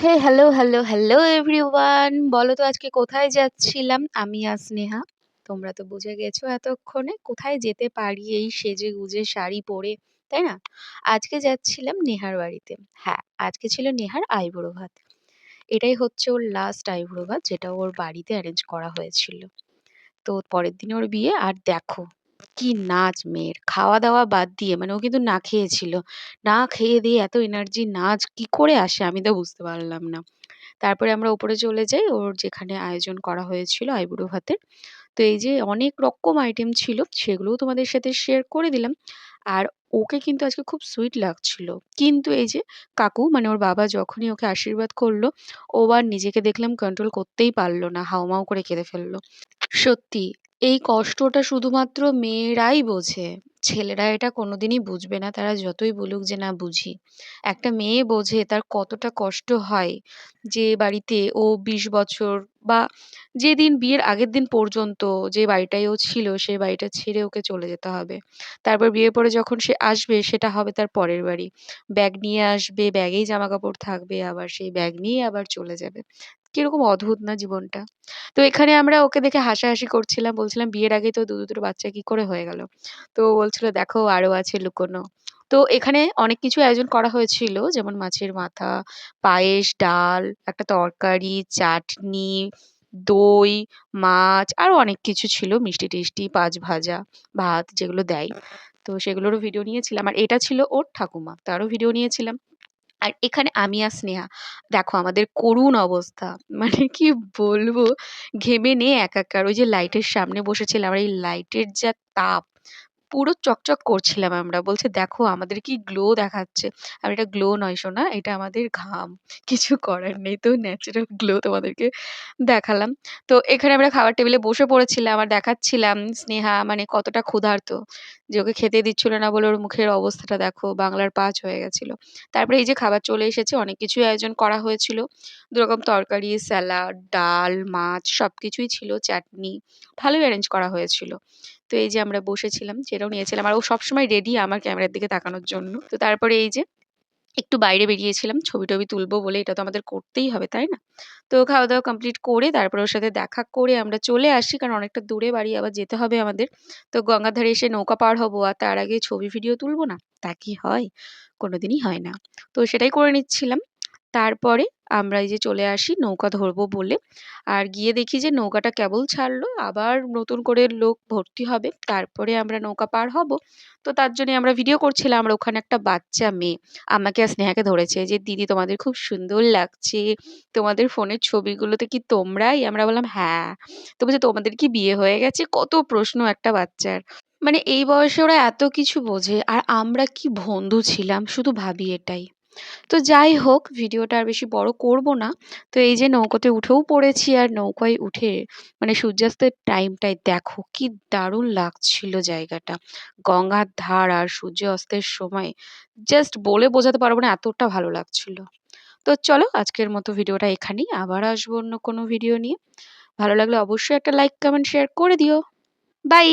Hey hello, hello, hello everyone! বলো তো আজকে কোথায় যাচ্ছিলাম? আমি আর স্নেহা। তোমরা তো বুঝে গেছো এতক্ষণে কোথায় যেতে পারি এই সেজে গুজে শাড়ি পরে, তাই না? আজকে যাচ্ছিলাম নেহার বাড়িতে। হ্যাঁ, আজকে ছিল নেহার আইবুড়ো ভাত। এটাই হচ্ছে ওর লাস্ট আইবুড়ো ভাত যেটা ওর বাড়িতে অ্যারেঞ্জ করা হয়েছিল। তো পরের দিন ওর বিয়ে আর দেখো কি নাচ মেয়ের খাওয়া-দাওয়া বাদ দিয়ে মানে ও কিন্তু না খেয়ে ছিল। না খেয়ে দিয়ে এত এনার্জি নাচ কি করে আসে আমি তো বুঝতে পারলাম না। তারপরে আমরা উপরে চলে যাই ওর যেখানে আয়োজন করা হয়েছিল আইবুড়ো ভাতের। তো এই যে অনেক রকম আইটেম ছিল সেগুলোও তোমাদের সাথে শেয়ার করে দিলাম। আর ওকে কিন্তু আজকে খুব সুইট লাগছিল। কিন্তু এই যে কাকু মানে ওর বাবা যখনই ওকে আশীর্বাদ করল, ও আর নিজেকে দেখলাম কন্ট্রোল করতেই পারল না। হাউমাউ করে কেঁদে ফেলল। সত্যি এই কষ্টটা শুধুমাত্র মেয়েরাই বোঝে। ছেলেরা এটা কোনোদিনই বুঝবে না। তারা যতই বলুক যে, না, বুঝি। একটা মেয়ে বোঝে তার কতটা কষ্ট হয়। যে, বাড়িতে ও ২০ বছর বা যেদিন বিয়ের আগের দিন পর্যন্ত যে বাড়িটায় ও ছিল সেই বাড়িটা ছেড়ে ওকে চলে যেতে হবে। তারপর বিয়ের পরে যখন সে আসবে সেটা হবে তার পরের বাড়ি। ব্যাগ নিয়ে আসবে, ব্যাগেই জামা কাপড় থাকবে আবার সেই ব্যাগ নিয়ে আবার চলে যাবে। কীরকম অদ্ভুত না জীবনটা? তো এখানে আমরা ওকে দেখে হাসাহাসি করছিলাম। বলছিলাম, "বিয়ের আগেই তো দুটো, দুটো বাচ্চা কি করে হয়ে গেল?" তো ও বলছিল, "দেখো আরও আছে লুকোনো।" তো এখানে অনেক কিছু আয়োজন করা হয়েছিল। যেমন মাছের মাথা, পায়েস, ডাল, একটা তরকারি, চাটনি, দই, মাছ আরও অনেক কিছু ছিল। মিষ্টি-টিষ্টি, পাঁচ ভাজা, ভাত যেগুলো দেয়। তো সেগুলোরও ভিডিও নিয়েছিলাম। আর এটা ছিল ওর ঠাকুমা। তারও ভিডিও নিয়েছিলাম। আর এখানে আমি আর স্নেহা। দেখো আমাদের করুণ অবস্থা। মানে কি বলব? ঘেমে নিয়ে একাকার। ওই যে লাইটের সামনে বসেছিলাম আর এই লাইটের যা তাপ পুরো চকচক করছিলাম আমরা। বলছে, "দেখো আমাদের কি গ্লো দেখাচ্ছে।" আমি এটা গ্লো নয় সোনা, এটা আমাদের ঘাম। কিছু করার নেই। তো ন্যাচারাল গ্লো তোমাদেরকে দেখালাম। তো এখানে আমরা খাবার টেবিলে বসে পড়েছিলাম আর দেখাচ্ছিলাম স্নেহা মানে কতটা ক্ষুধার্ত। যে ওকে খেতে দিচ্ছিল না বলে ওর মুখের অবস্থাটা দেখো বাংলার পাঁচ হয়ে গেছিল। তারপরে এই যে খাবার চলে এসেছে। অনেক কিছুই আয়োজন করা হয়েছিল। দুরকম তরকারি, স্যালাড, ডাল, মাছ সবকিছুই ছিল, চাটনি। ভালোই অ্যারেঞ্জ করা হয়েছিল। তো এই যে আমরা বসেছিলাম, সেটাও নিয়েছিলাম। আর ও সবসময় রেডি আমার ক্যামেরার দিকে তাকানোর জন্য। তো তারপরে এই যে একটু বাইরে বেরিয়েছিলাম ছবি-টবি তুলবো বলে এটা তো আমাদের করতেই হবে, তাই না? তো খাওয়া-দাওয়া কমপ্লিট করে তারপরে ওর সাথে দেখা করে আমরা চলে আসি। কারণ অনেকটা দূরে বাড়ি আবার যেতে হবে আমাদের। তো গঙ্গার ধারে এসে নৌকা পার হব আর তার আগে ছবি ভিডিও তুলবো না? তা কি হয়? কোনোদিনই হয় না। তো সেটাই করে নিচ্ছিলাম। তারপরে আমরা এই যে চলে আসি নৌকা ধরবো বলে। আর গিয়ে দেখি যে নৌকাটা কেবল ছাড়লো। আবার নতুন করে লোক ভর্তি হবে। তারপরে আমরা নৌকা পার হব। তো তার জন্যই আমরা ভিডিও করছিলাম। আমরা ওখানে একটা বাচ্চা মেয়ে আমাকে আর স্নেহাকে ধরেছে যে, "দিদি তোমাদের খুব সুন্দর লাগছে। তোমাদের ফোনের ছবিগুলোতে কি তোমরাই?" আমরা বললাম, "হ্যাঁ।" তো বলছে, "তোমাদের কি বিয়ে হয়ে গেছে?" কত প্রশ্ন একটা বাচ্চার। মানে এই বয়সে ওরা এত কিছু বোঝে আর আমরা কি বন্ধু ছিলাম শুধু ভাবি এটাই। তো যাই হোক ভিডিওটা আর বেশি বড় করব না। তো এই যে নৌকোতে উঠেও পড়েছি আর নৌকায় উঠে মানে সূর্যাস্তের টাইমটায় দেখো কি দারুণ লাগছিল জায়গাটা। গঙ্গার ধার আর সূর্য অস্তের সময় জাস্ট বলে বোঝাতে পারব না এতটা ভালো লাগছিল। তো চলো আজকের মতো ভিডিওটা এখানেই। আবার আসব অন্য কোনো ভিডিও নিয়ে। ভালো লাগলে অবশ্যই একটা লাইক, কমেন্ট, শেয়ার করে দিও। বাই!